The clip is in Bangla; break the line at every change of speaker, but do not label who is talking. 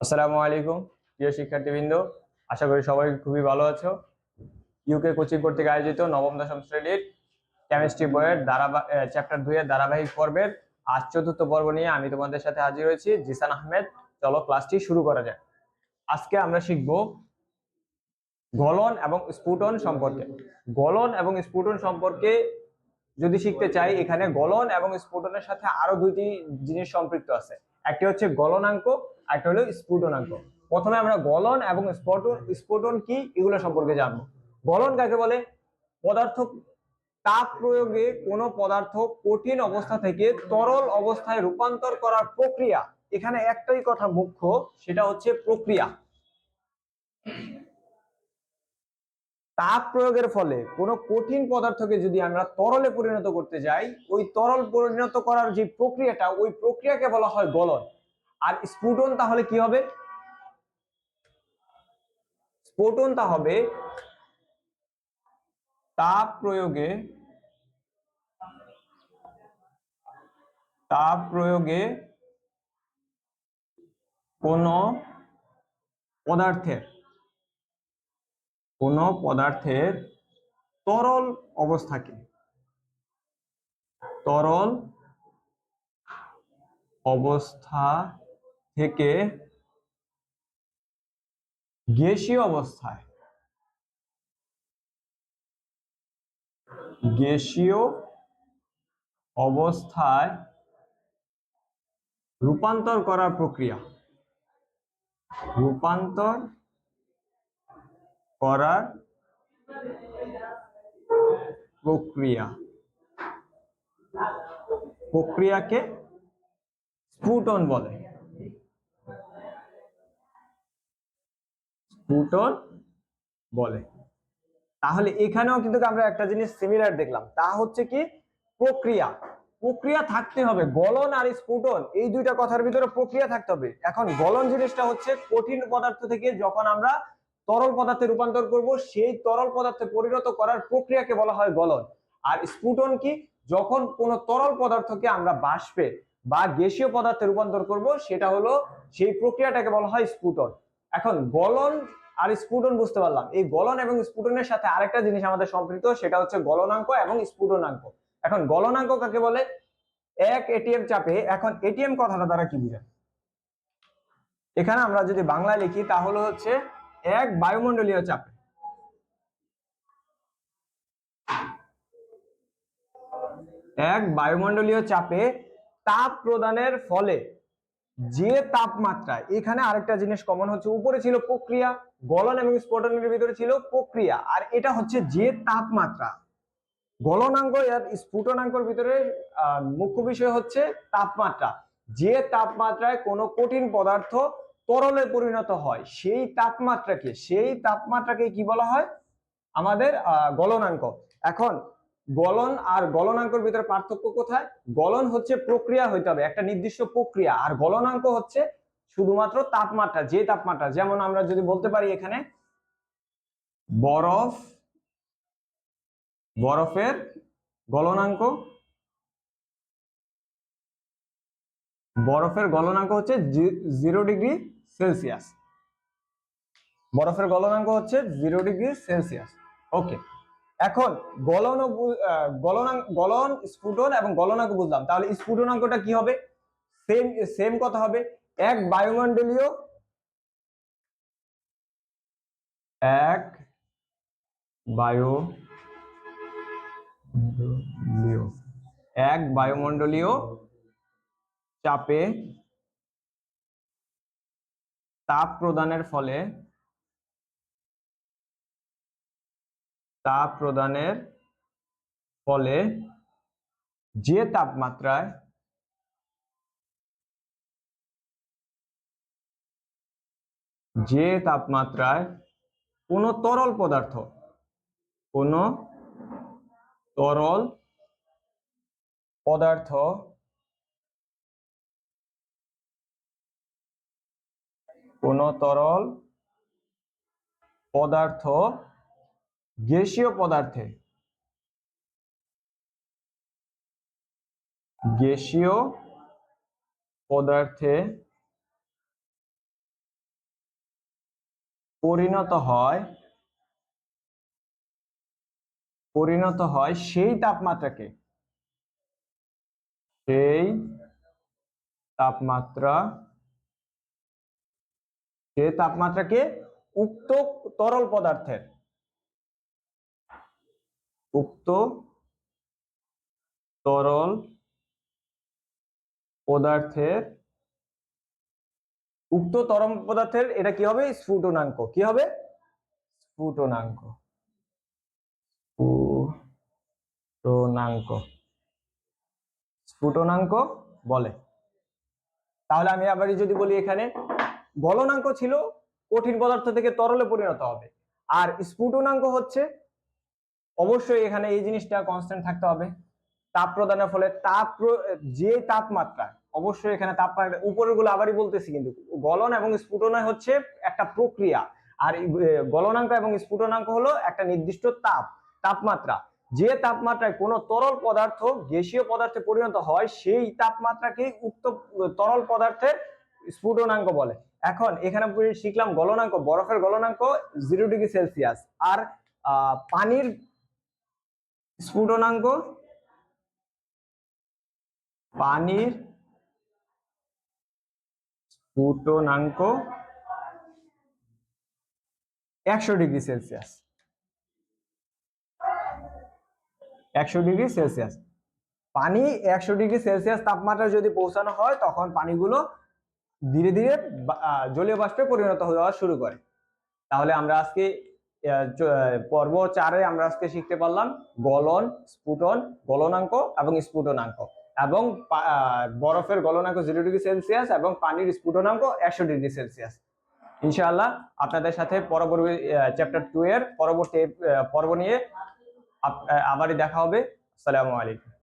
আসসালামু আলাইকুম, প্রিয় শিক্ষার্থীবৃন্দ। আশা করি সবাই খুবই ভালো আছো। ইউকে কোচিং কর্তৃক আয়োজিত নবম, দশম শ্রেণির কেমিস্ট্রি বইয়ের ধারাবাহিক চ্যাপ্টার দুই এর ধারাবাহিক পর্বের আজ চতুর্থ পর্ব নিয়ে আমি তোমাদের সাথে হাজির হয়েছি। জিসান আহমেদ, চলো ক্লাসটি শুরু করা যাক। আজকে আমরা শিখব গলন এবং স্ফুটন সম্পর্কে। গলন এবং স্ফুটন সম্পর্কে যদি শিখতে চাই, এখানে গলন এবং স্ফুটনের সাথে আরও দুইটি জিনিস সম্পৃক্ত আছে। একটি হচ্ছে গলনাঙ্ক একটা হলো স্ফুটনাঙ্ক প্রথমে আমরা গলন এবং স্ফুটন স্ফুটন কি এগুলো সম্পর্কে জানব। গলন কাকে বলে? পদার্থ তাপ প্রয়োগে কোনো পদার্থ কঠিন অবস্থা থেকে তরল অবস্থায় রূপান্তর করার প্রক্রিয়া। এখানে একটাই কথা মুখ্য, সেটা হচ্ছে প্রক্রিয়া। তাপ প্রয়োগের ফলে কোনো কঠিন পদার্থকে যদি আমরা তরলে পরিণত করতে যাই, ওই তরল পরিণত করার যে প্রক্রিয়াটা, ওই প্রক্রিয়াকে বলা হয় গলন। আর স্ফুটন তাহলে কি হবে? স্ফুটন তা হবে তাপ প্রয়োগে তাপ প্রয়োগে কোন পদার্থের কোন পদার্থের তরল অবস্থাকে, তরল অবস্থা থেকে গ্যাসীয় অবস্থায়। গ্যাসীয় অবস্থায় রূপান্তর করার প্রক্রিয়া। রূপান্তর করার প্রক্রিয়া। প্রক্রিয়াকে স্ফুটন বলে। স্ফুটন বলে। তাহলে এখানেও কিন্তু আমরা একটা জিনিস সিমিলার দেখলাম। তা হচ্ছে কি? প্রক্রিয়া। প্রক্রিয়া থাকতে হবে। গলন আর স্ফুটন, এই দুইটা কথার ভিতরে প্রক্রিয়া থাকতে হবে। এখন গলন জিনিসটা হচ্ছে কঠিন পদার্থ থেকে যখন আমরা তরল পদার্থে রূপান্তর করব, সেই তরল পদার্থে পরিণত করার প্রক্রিয়াকে বলা হয় গলন। আর স্ফুটন কি? যখন কোন তরল পদার্থকে আমরা বাষ্পে বা গ্যাসীয় পদার্থে রূপান্তর করব, সেটা হলো সেই প্রক্রিয়াটাকে বলা হয় স্ফুটন। এখন গলন আর স্ফুটন বুঝতে পারলাম। এই গলন এবং স্ফুটনের সাথে আরেকটা জিনিস আমাদের সম্পৃক্ত, সেটা হচ্ছে গলনাঙ্ক এবং স্ফুটনাঙ্ক এখন গলনাঙ্ক কাকে বলে? এক এটিএম চাপে। এখন এটিএম কথাটা দ্বারা কি বুঝায় এখানে আমরা যদি বাংলায় লিখি, তাহলে হচ্ছে এক বায়ুমণ্ডলীয় চাপে। এক বায়ুমণ্ডলীয় চাপে তাপ প্রদানের ফলে যে তাপমাত্রা, এখানে আরেকটা জিনিস কমন হচ্ছে, উপরে ছিল প্রক্রিয়া, গলন এবং স্ফোটনের ভিতরে ছিল প্রক্রিয়া, আর এটা হচ্ছে যে তাপমাত্রা। গলনাঙ্ক আর স্ফুটনাঙ্কর ভিতরে মুখ্য বিষয় হচ্ছে তাপমাত্রা। যে তাপমাত্রায় কোনো কঠিন পদার্থ তরলে পরিণত হয়, সেই তাপমাত্রাকে সেই তাপমাত্রাকে কি বলা হয়? আমাদের গলনাঙ্ক। এখন গলন আর গলনাঙ্কর ভিতরে পার্থক্য কোথায়? গলন হচ্ছে প্রক্রিয়া হইতে হবে, একটা নির্দিষ্ট প্রক্রিয়া। আর গলনাঙ্ক হচ্ছে শুধুমাত্র তাপমাত্রা, যে তাপমাত্রা, যেমন আমরা যদি বলতে পারি এখানে, বরফ, বরফের গলনাঙ্ক বরফের গলনাঙ্ক হচ্ছে জিরো ডিগ্রি সেলসিয়াস। বরফের গলনাঙ্ক হচ্ছে জিরো ডিগ্রি সেলসিয়াস। ওকে। এখন গলন গলনাঙ্ক গলন স্ফুটন এবং গলনাঙ্ক বুঝলাম। তাহলে স্ফুটনাঙ্কটা কি হবে? সেম সেম কথা হবে। এক বায়ুমণ্ডলীয়, এক বায়ু এক বায়ুমণ্ডলীয় চাপে তাপ প্রদানের ফলে তাপ প্রদানের ফলে যে তাপমাত্রায় যে তাপমাত্রায় কোনো তরল পদার্থ, কোনো তরল পদার্থ কোন তরল পদার্থ গ্যাসীয় পদার্থে। গ্যাসীয় পদার্থে পরিণত হয় পরিণত হয় সেই তাপমাত্রাকে। সেই তাপমাত্রা যে তাপমাত্রাকে উক্ত তরল পদার্থের। উক্ত তরল পদার্থের উক্ত তরল পদার্থের এটা কি হবে? স্ফুটনাঙ্ক। কি হবে? স্ফুটনাঙ্ক। স্ফুটনাঙ্ক। স্ফুটনাঙ্ক বলে। তাহলে আমি আবার যদি বলি এখানে, গলনাঙ্ক ছিল কঠিন পদার্থ থেকে তরলে পরিণত হবে। আর স্ফুটনাঙ্ক হচ্ছে অবশ্যই এখানে এই জিনিসটা কনস্ট্যান্ট থাকতে হবে। তাপ প্রদানের ফলে তাপ যে তাপমাত্রা, অবশ্যই এখানে তাপমাত্রা উপরেরগুলো আবারই বলতেছি কিন্তু, গলন এবং স্ফুটনা হচ্ছে একটা প্রক্রিয়া। আর গলনাঙ্ক এবং স্ফুটনাঙ্ক হলো একটা নির্দিষ্ট তাপ, তাপমাত্রা। যে তাপমাত্রায় কোনো তরল পদার্থ, গ্যাসীয় পদার্থে পরিণত হয়, সেই তাপমাত্রাকে উক্ত তরল পদার্থের স্ফুটনাঙ্ক বলে। এখন এখানে শিখলাম গলনাঙ্ক, বরফের গলনাঙ্ক জিরো ডিগ্রি সেলসিয়াস আর পানির স্ফুটনাঙ্ক, পানির স্ফুটনাঙ্ক একশো ডিগ্রি সেলসিয়াস। একশো ডিগ্রি সেলসিয়াস। পানি একশো ডিগ্রি সেলসিয়াস তাপমাত্রা যদি পৌঁছানো হয়, তখন পানিগুলো ধীরে ধীরে জলীয় বাষ্পে পরিণত হওয়া শুরু করে। তাহলে আমরা আজকে পর্ব চারে আমরা আজকে শিখতে পারলাম গলন, স্ফুটন, গলনাঙ্ক এবং স্ফুটনাঙ্ক এবং বরফের গলনাঙ্ক জিরো ডিগ্রি সেলসিয়াস এবং পানির স্ফুটনাঙ্ক একশো ডিগ্রি সেলসিয়াস। ইনশাআল্লাহ আপনাদের সাথে পরবর্তী চ্যাপ্টার টু এর পরবর্তী পর্ব নিয়ে আবারই দেখা হবে। আসসালামু আলাইকুম।